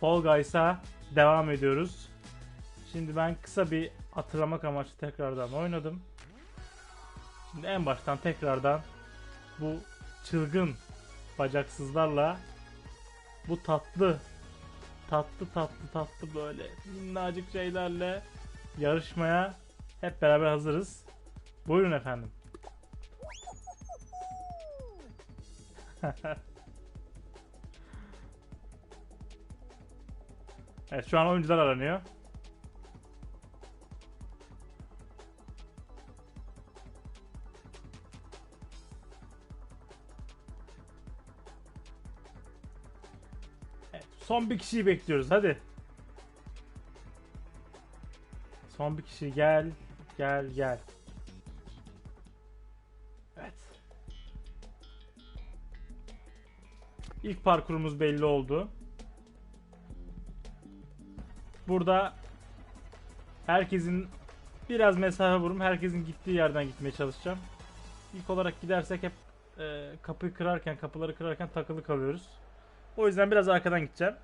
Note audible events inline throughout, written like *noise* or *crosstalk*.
Fall Guys'a devam ediyoruz. Şimdi ben kısa bir hatırlamak amaçlı tekrardan oynadım. Şimdi en baştan tekrardan bu çılgın bacaksızlarla bu tatlı tatlı tatlı tatlı böyle minnacık şeylerle yarışmaya hep beraber hazırız. Buyurun efendim. *laughs* evet şu an oyuncular aranıyor. Evet, son bir kişiyi bekliyoruz hadi. Son bir kişi gel gel gel. Evet. İlk parkurumuz belli oldu. Burada herkesin biraz mesafe vururum. Herkesin gittiği yerden gitmeye çalışacağım. İlk olarak gidersek hep e, kapıyı kırarken, kapıları kırarken takılı kalıyoruz. O yüzden biraz arkadan gideceğim.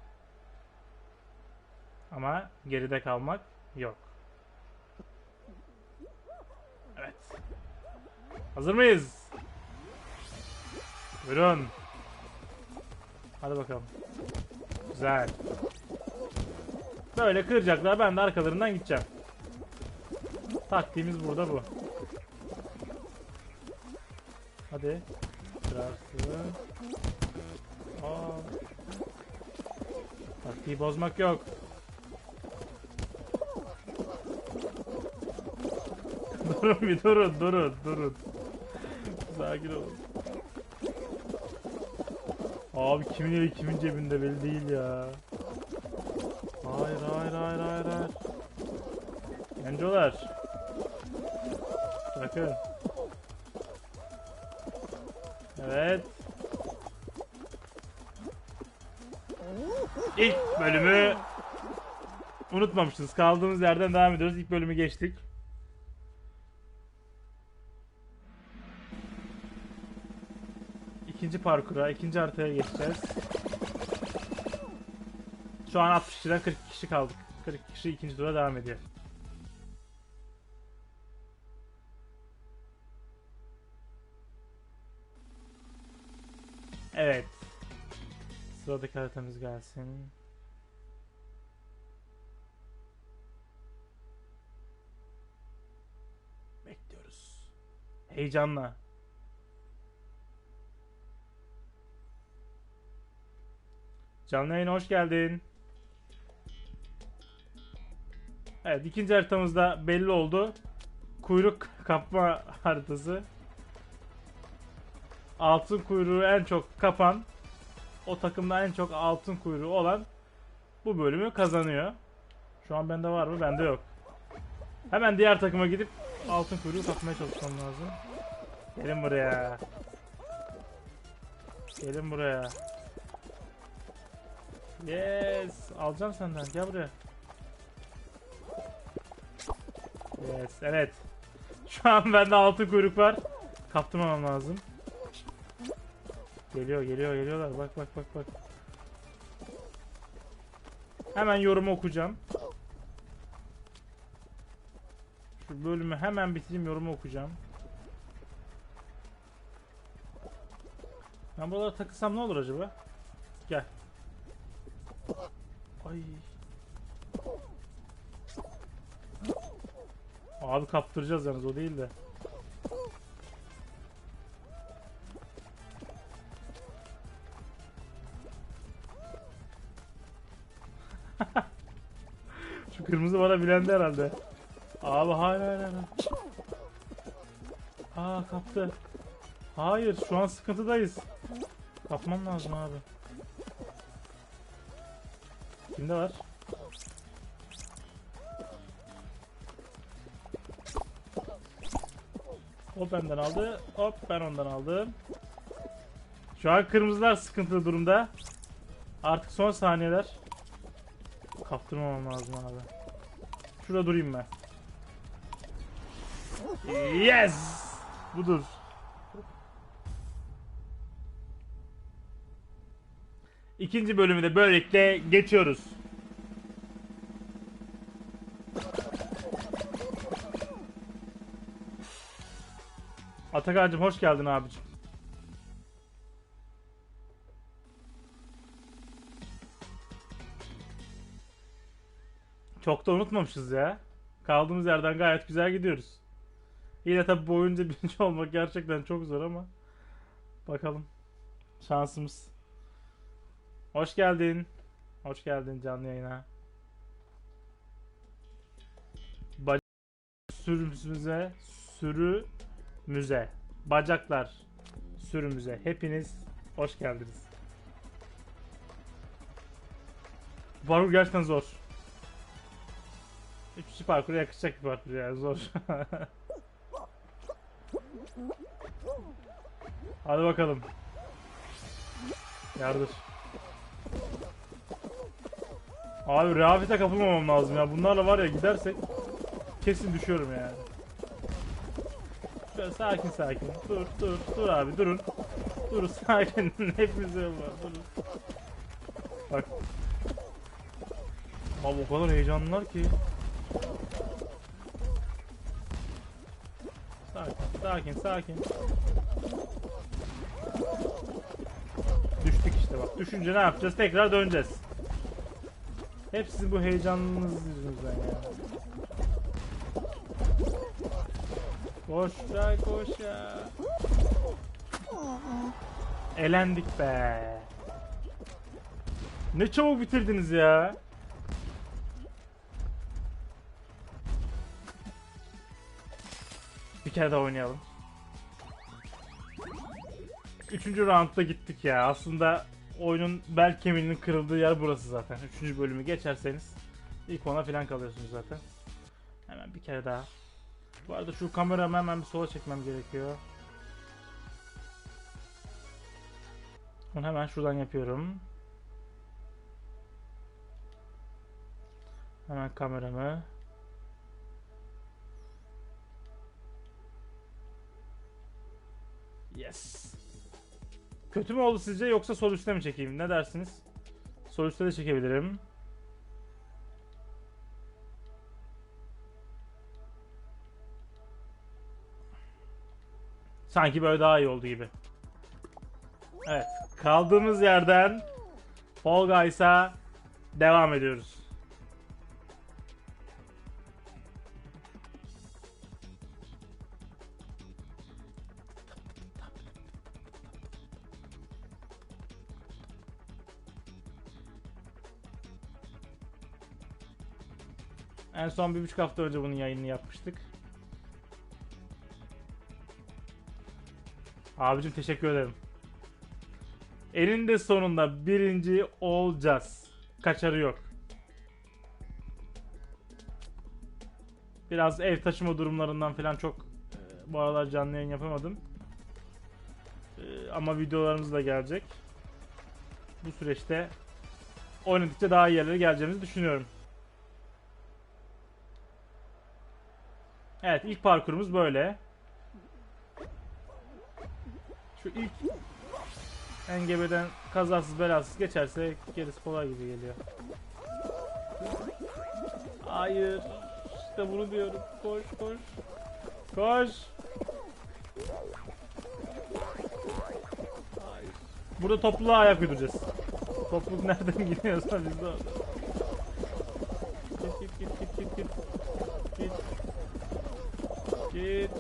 Ama geride kalmak yok. Evet. Hazır mıyız? Buyurun. Hadi bakalım. Güzel. Böyle kıracaklar. Ben de arkalarından gideceğim. Taktiğimiz burada bu. Hadi. Kırarsın. Aa. Taktiği bozmak yok. *laughs* durun bir durun durun durun. Sakin olun. Abi kimin eli kimin cebinde belli değil ya. Hayır hayır hayır hayır hayır. Gencolar. Bakın. Evet. İlk bölümü unutmamışız. Kaldığımız yerden devam ediyoruz. İlk bölümü geçtik. İkinci parkura, ikinci haritaya geçeceğiz. Şu an 60 kişiden 40 kişi kaldık. 40 kişi ikinci tura devam ediyor. Evet. Sıradaki haritamız gelsin. Bekliyoruz. Heyecanla. Canlı yayına hoş geldin. Evet ikinci haritamızda belli oldu. Kuyruk *laughs* kapma haritası. Altın kuyruğu en çok kapan o takımda en çok altın kuyruğu olan bu bölümü kazanıyor. Şu an bende var mı? Bende yok. Hemen diğer takıma gidip altın kuyruğu kapmaya çalışmam lazım. Gelin buraya. Gelin buraya. Yes. Alacağım senden. Gel buraya. Yes. Evet. Şu an bende altın kuyruk var. Kaptırmamam lazım. Geliyor geliyor geliyorlar. Bak bak bak bak. Hemen yorumu okuyacağım. Şu bölümü hemen bitireyim yorumu okuyacağım. Ben buralara takılsam ne olur acaba? Gel. Ay. Abi kaptıracağız yalnız o değil de. *laughs* Şu kırmızı bana bilendi herhalde. Abi hayır hayır hayır. Aa kaptı. Hayır şu an sıkıntıdayız. Kapmam lazım abi. Kimde var? O benden aldı. Hop ben ondan aldım. Şu an kırmızılar sıkıntılı durumda. Artık son saniyeler. Kaptırmamam lazım abi. Şurada durayım ben. Yes! Budur. İkinci bölümü de böylelikle geçiyoruz. Atakan'cım hoş geldin abicim. Çok da unutmamışız ya. Kaldığımız yerden gayet güzel gidiyoruz. Yine tabi bu oyunca *laughs* birinci olmak gerçekten çok zor ama. Bakalım. Şansımız. Hoş geldin. Hoş geldin canlı yayına. Bac sürümüze sürü müze. Bacaklar sürümüze. Hepiniz hoş geldiniz. Parkur gerçekten zor. Üç kişi parkura yakışacak bir parkur yani zor. *laughs* Hadi bakalım. Yardır. Abi rehavete kapılmamam lazım ya. Bunlarla var ya gidersek kesin düşüyorum yani. Şöyle sakin sakin. Dur dur dur abi durun. Dur sakin. *laughs* Hepimiz var. Durun. Bak. Abi o kadar heyecanlılar ki. Sakin sakin sakin. Düştük işte bak. Düşünce ne yapacağız? Tekrar döneceğiz. Hep sizin bu heyecanınız yüzünüzden ya. Koşa koşa. Elendik be. Ne çabuk bitirdiniz ya. Bir kere daha oynayalım. Üçüncü roundda gittik ya. Aslında oyunun bel kemiğinin kırıldığı yer burası zaten. Üçüncü bölümü geçerseniz ilk ona falan kalıyorsunuz zaten. Hemen bir kere daha. Bu arada şu kameramı hemen bir sola çekmem gerekiyor. Onu hemen şuradan yapıyorum. Hemen kameramı. Yes. Kötü mü oldu sizce yoksa sol üstte mi çekeyim? Ne dersiniz? Sol üstte de çekebilirim. Sanki böyle daha iyi oldu gibi. Evet. Kaldığımız yerden Fall Guys'a devam ediyoruz. En son bir buçuk hafta önce bunun yayınını yapmıştık. Abicim teşekkür ederim. Eninde sonunda birinci olacağız. Kaçarı yok. Biraz ev taşıma durumlarından falan çok e, bu aralar canlı yayın yapamadım. E, ama videolarımız da gelecek. Bu süreçte oynadıkça daha iyi yerlere geleceğimizi düşünüyorum. Evet ilk parkurumuz böyle. Şu ilk engebeden kazasız belasız geçerse gerisi kolay gibi geliyor. Hayır. İşte bunu diyorum. Koş koş. Koş. Hayır. Burada topluluğa ayak uyduracağız. Topluluk nereden *laughs* gidiyorsa biz de orada. Git git git git git git. Git.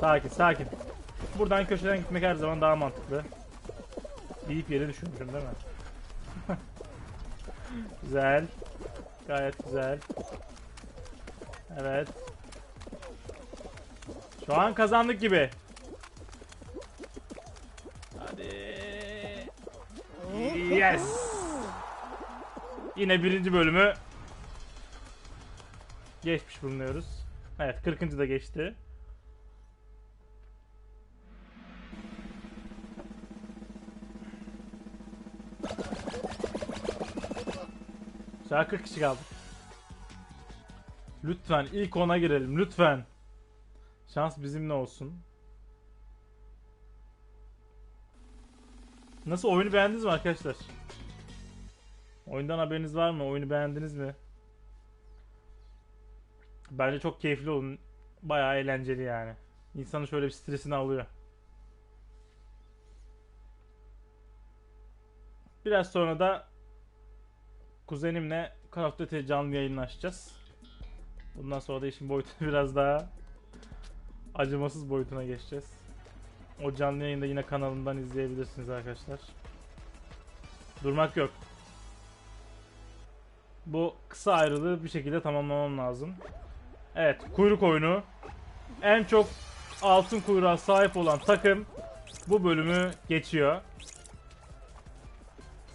Sakin sakin. Buradan köşeden gitmek her zaman daha mantıklı. Deyip yere düşürmüşüm değil mi? *laughs* güzel. Gayet güzel. Evet. Şu an kazandık gibi. Hadi. Yes. Yine birinci bölümü geçmiş bulunuyoruz. Evet 40. da geçti. Şu an 40 kişi kaldı. Lütfen ilk ona girelim lütfen. Şans bizimle olsun. Nasıl oyunu beğendiniz mi arkadaşlar? Oyundan haberiniz var mı? Oyunu beğendiniz mi? Bence çok keyifli olun. Bayağı eğlenceli yani. İnsanın şöyle bir stresini alıyor. Biraz sonra da kuzenimle Call of Duty canlı yayını açacağız. Bundan sonra da işin boyutu *laughs* biraz daha acımasız boyutuna geçeceğiz. O canlı yayında yine kanalından izleyebilirsiniz arkadaşlar. Durmak yok. Bu kısa ayrılığı bir şekilde tamamlamam lazım. Evet, kuyruk oyunu. En çok altın kuyruğa sahip olan takım bu bölümü geçiyor.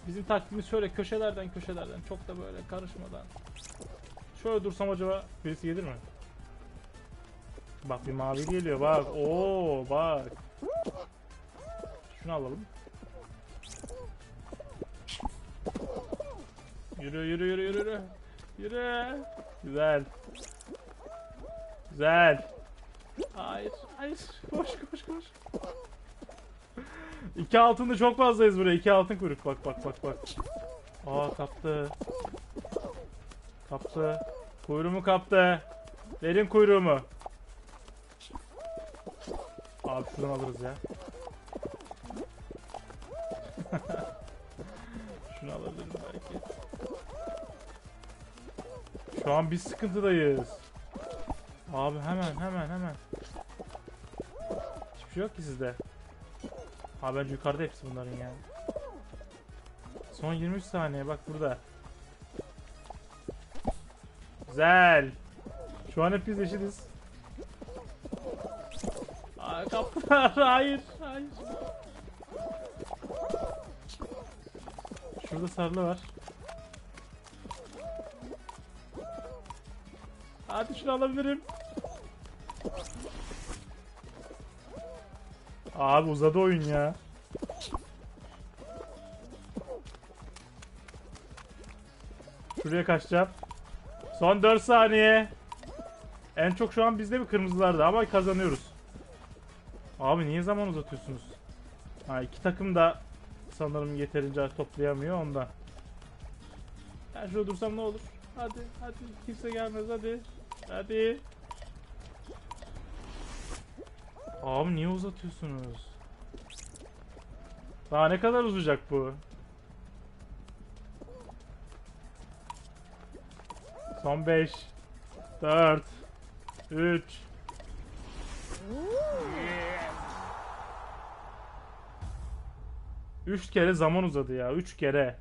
Bizim taktiğimiz şöyle köşelerden köşelerden çok da böyle karışmadan. Şöyle dursam acaba birisi gelir mi? Bak bir mavi geliyor bak. Oo bak. Şunu alalım. Yürü yürü yürü yürü yürü. Güzel. Güzel. Hayır, hayır. Koş koş koş. İki altında çok fazlayız buraya. İki altın kuyruk. Bak bak bak bak. Aa kaptı. Kaptı. Kuyruğumu kaptı. Verin kuyruğumu. Abi şuradan alırız ya. *laughs* Şunu alabilirim belki. Şu an biz sıkıntıdayız. Abi hemen hemen hemen. Hiçbir şey yok ki sizde. Abi bence yukarıda hepsi bunların yani. Son 23 saniye bak burada. Güzel. Şu an hep biz eşitiz. Aa, kaptılar. *laughs* Hayır. Hayır. Şurada sarılı var. Hadi şunu alabilirim. Abi uzadı oyun ya. Şuraya kaçacağım. Son 4 saniye. En çok şu an bizde mi kırmızılarda ama kazanıyoruz. Abi niye zaman uzatıyorsunuz? Ha iki takım da sanırım yeterince toplayamıyor ondan. Ben şurada dursam ne olur? Hadi hadi kimse gelmez hadi. Hadi. Abi niye uzatıyorsunuz? Daha ne kadar uzayacak bu? Son 5 4 3 3 kere zaman uzadı ya. 3 kere.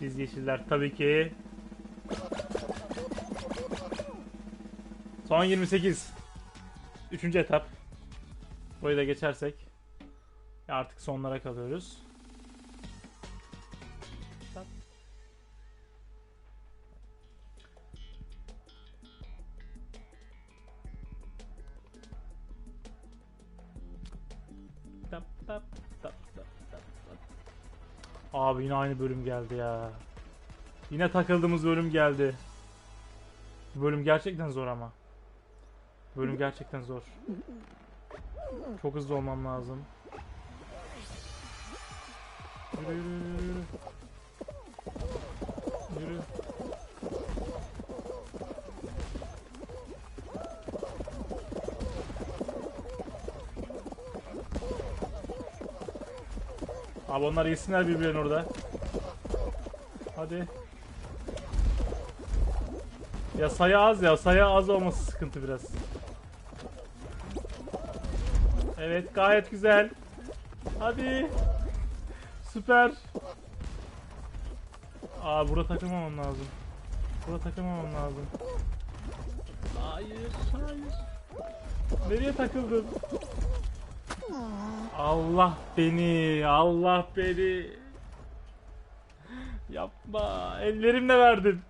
Biz yeşiller tabii ki. Son 28. Üçüncü etap. Burayı da geçersek artık sonlara kalıyoruz. Abi yine aynı bölüm geldi ya. Yine takıldığımız bölüm geldi. Bu bölüm gerçekten zor ama. Bölüm gerçekten zor. Çok hızlı olmam lazım. Yürü yürü yürü yürü. Yürü. Abi onlar yesinler birbirlerini orada. Hadi. Ya sayı az ya. Sayı az olması sıkıntı biraz. Evet gayet güzel. Hadi. Süper. Aa burada takılmamam lazım. Burada takılmamam lazım. Hayır, hayır. Nereye takıldın? Allah beni, Allah beni. Yapma. Ellerimle verdim.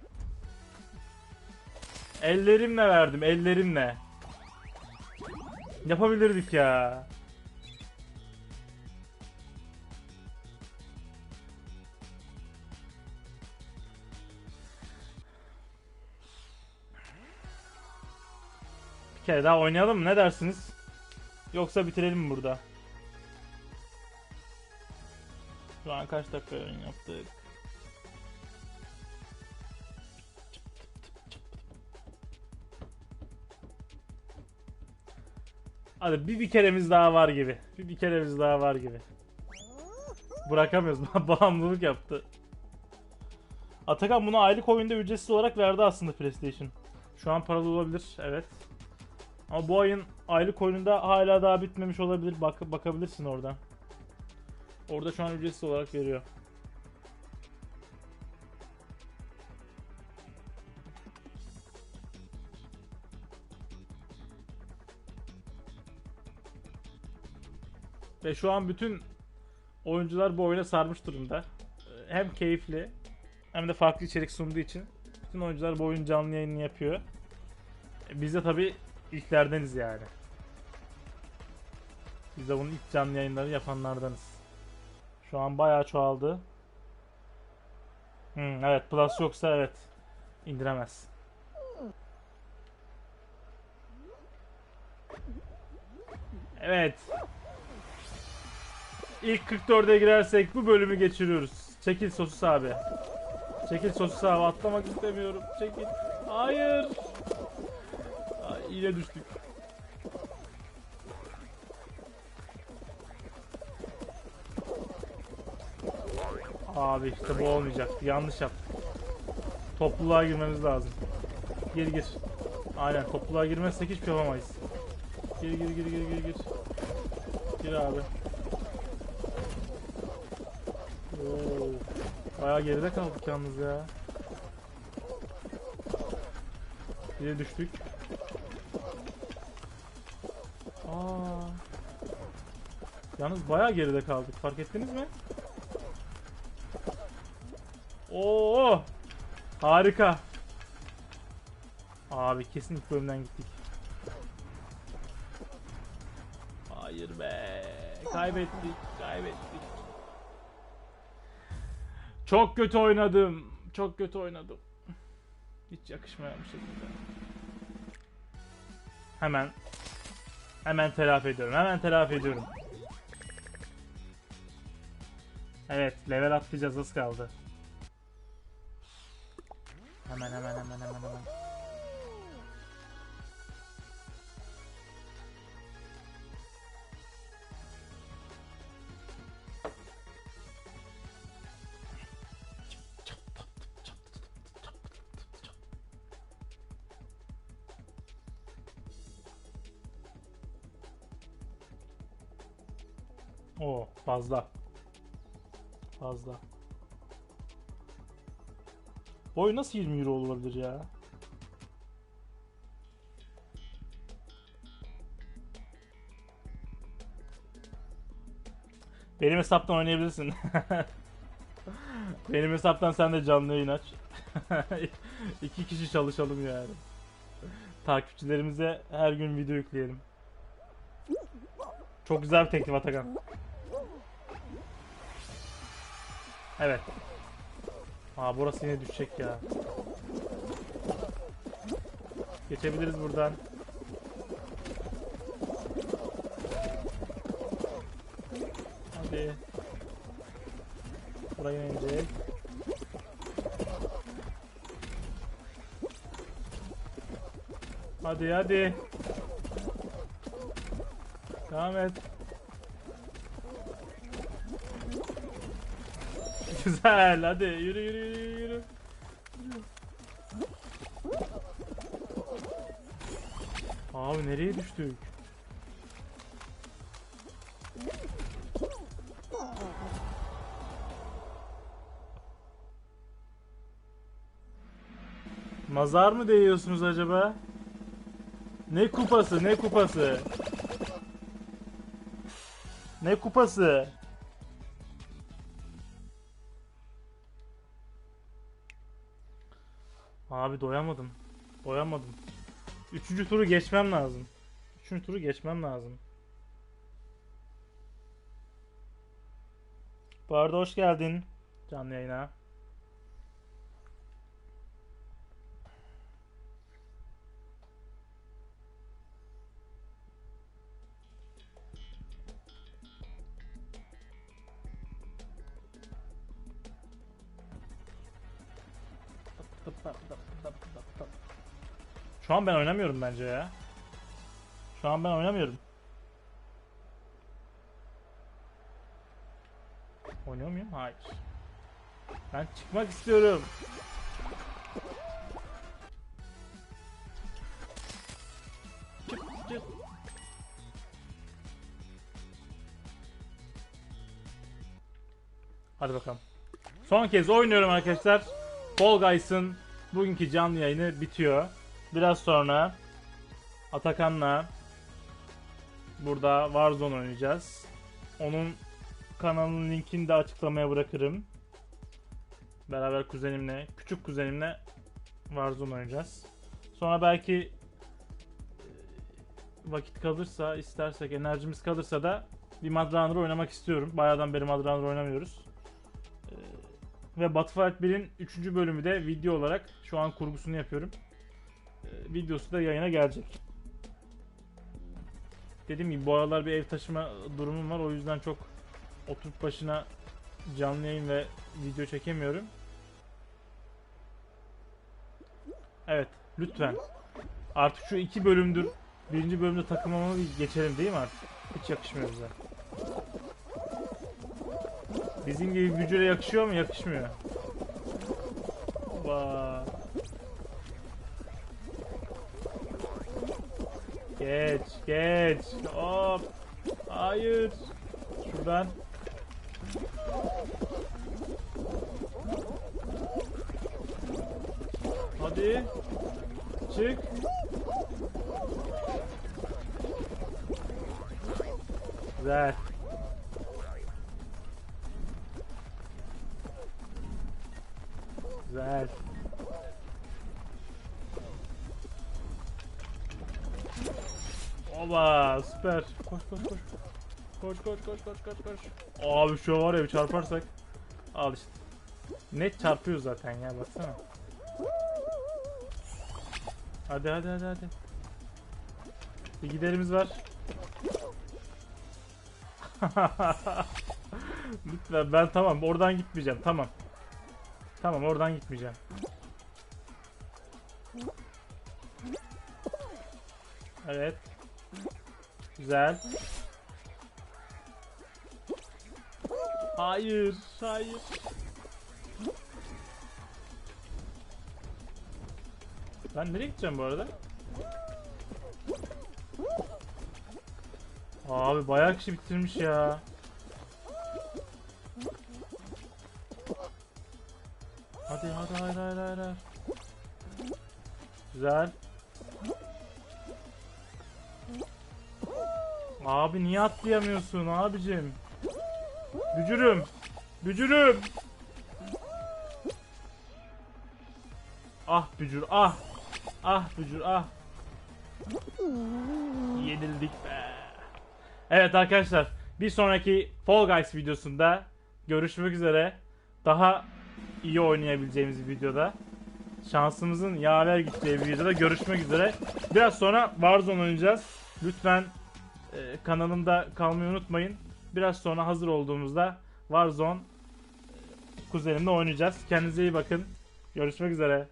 Ellerimle verdim, ellerimle. Yapabilirdik ya. Bir kere daha oynayalım mı? Ne dersiniz? Yoksa bitirelim mi burada? Şu an kaç dakika yaptık? Hadi bir bir keremiz daha var gibi. Bir bir keremiz daha var gibi. Bırakamıyoruz. *laughs* Bağımlılık yaptı. Atakan bunu aylık oyunda ücretsiz olarak verdi aslında PlayStation. Şu an paralı olabilir. Evet. Ama bu ayın aylık oyununda hala daha bitmemiş olabilir. Bak bakabilirsin oradan. Orada şu an ücretsiz olarak veriyor. Ve şu an bütün oyuncular bu oyuna sarmış durumda. Ee, Hem keyifli hem de farklı içerik sunduğu için bütün oyuncular bu oyun canlı yayını yapıyor. E, Biz de tabi ilklerdeniz yani. Biz de bunun ilk canlı yayınları yapanlardanız. Şu an bayağı çoğaldı. Hmm, evet Plus yoksa evet indiremez. Evet. İlk 44'e girersek bu bölümü geçiriyoruz. Çekil sosis abi. Çekil sosis abi atlamak istemiyorum. Çekil. Hayır. Ay, yine düştük. Abi işte bu olmayacak. Yanlış yaptık. Topluluğa girmemiz lazım. Gir gir. Aynen topluluğa girmezsek hiçbir şey yapamayız. Gir gir gir gir gir gir. Gir abi. Oo. Bayağı geride kaldık yalnız ya. Bir düştük. Aa. Yalnız bayağı geride kaldık. Fark ettiniz mi? Oo! Harika. Abi kesin ilk bölümden gittik. Hayır be. Kaybettik. Kaybettik. Çok kötü oynadım. Çok kötü oynadım. Hiç yakışmayan bir şekilde. Hemen hemen telafi ediyorum. Hemen telafi ediyorum. Evet, level atlayacağız az kaldı. Hemen hemen hemen hemen hemen. Oo fazla. Fazla. Boy nasıl 20 euro olabilir ya? Benim hesaptan oynayabilirsin. *laughs* Benim hesaptan sen de canlı yayın aç. *laughs* İki kişi çalışalım yani. Takipçilerimize her gün video yükleyelim. Çok güzel bir teklif Atakan. Evet. Aa burası yine düşecek ya. Geçebiliriz buradan. Hadi. Buraya inecek. Hadi hadi. Devam et. Güzel hadi yürü yürü yürü yürü. Abi nereye düştük? Nazar mı değiyorsunuz acaba? Ne kupası ne kupası? Ne kupası? Abi doyamadım. Doyamadım. Üçüncü turu geçmem lazım. Üçüncü turu geçmem lazım. Bu arada hoş geldin canlı yayına. An ben oynamıyorum bence ya. Şu an ben oynamıyorum. Oynuyor muyum? Hayır. Ben çıkmak istiyorum. Çık çık. Hadi bakalım. Son kez oynuyorum arkadaşlar. Fall Guys'ın bugünkü canlı yayını bitiyor. Biraz sonra Atakan'la burada Warzone oynayacağız. Onun kanalının linkini de açıklamaya bırakırım. Beraber kuzenimle, küçük kuzenimle Warzone oynayacağız. Sonra belki e, vakit kalırsa, istersek, enerjimiz kalırsa da bir Mad Runner oynamak istiyorum. Bayağıdan beri Mad Runner oynamıyoruz. Ee, Ve Battlefield 1'in 3. bölümü de video olarak şu an kurgusunu yapıyorum. Ee, Videosu da yayına gelecek. Dediğim gibi bu aralar bir ev taşıma durumum var. O yüzden çok oturup başına canlı yayın ve video çekemiyorum. Evet, lütfen. Artık şu iki bölümdür. Birinci bölümde takılmamı geçelim değil mi artık? Hiç yakışmıyor bize. Bizim gibi bücüre yakışıyor mu? Yakışmıyor. Oba. Geç, geç. Hop. Hayır. Şuradan. Hadi. Çık. Güzel. Güzel. Oba süper. Koş koş koş. Koş koş koş koş koş koş. Abi şu var ya bir çarparsak. Al işte. Net çarpıyor zaten ya baksana. Hadi hadi hadi hadi. Bir giderimiz var. *laughs* Lütfen ben tamam oradan gitmeyeceğim tamam. Tamam oradan gitmeyeceğim. Evet. Güzel. Hayır, hayır. Ben nereye gideceğim bu arada? Abi bayağı kişi bitirmiş ya. Hadi hadi hayır hayır hayır. Güzel. Abi niye atlayamıyorsun abicim? Bücürüm. Bücürüm. Ah bücür ah. Ah bücür ah. Yenildik be. Evet arkadaşlar bir sonraki Fall Guys videosunda görüşmek üzere. Daha iyi oynayabileceğimiz bir videoda. Şansımızın yaver gideceği bir videoda görüşmek üzere. Biraz sonra Warzone oynayacağız. Lütfen e, kanalımda kalmayı unutmayın. Biraz sonra hazır olduğumuzda Warzone e, kuzenimle oynayacağız. Kendinize iyi bakın. Görüşmek üzere.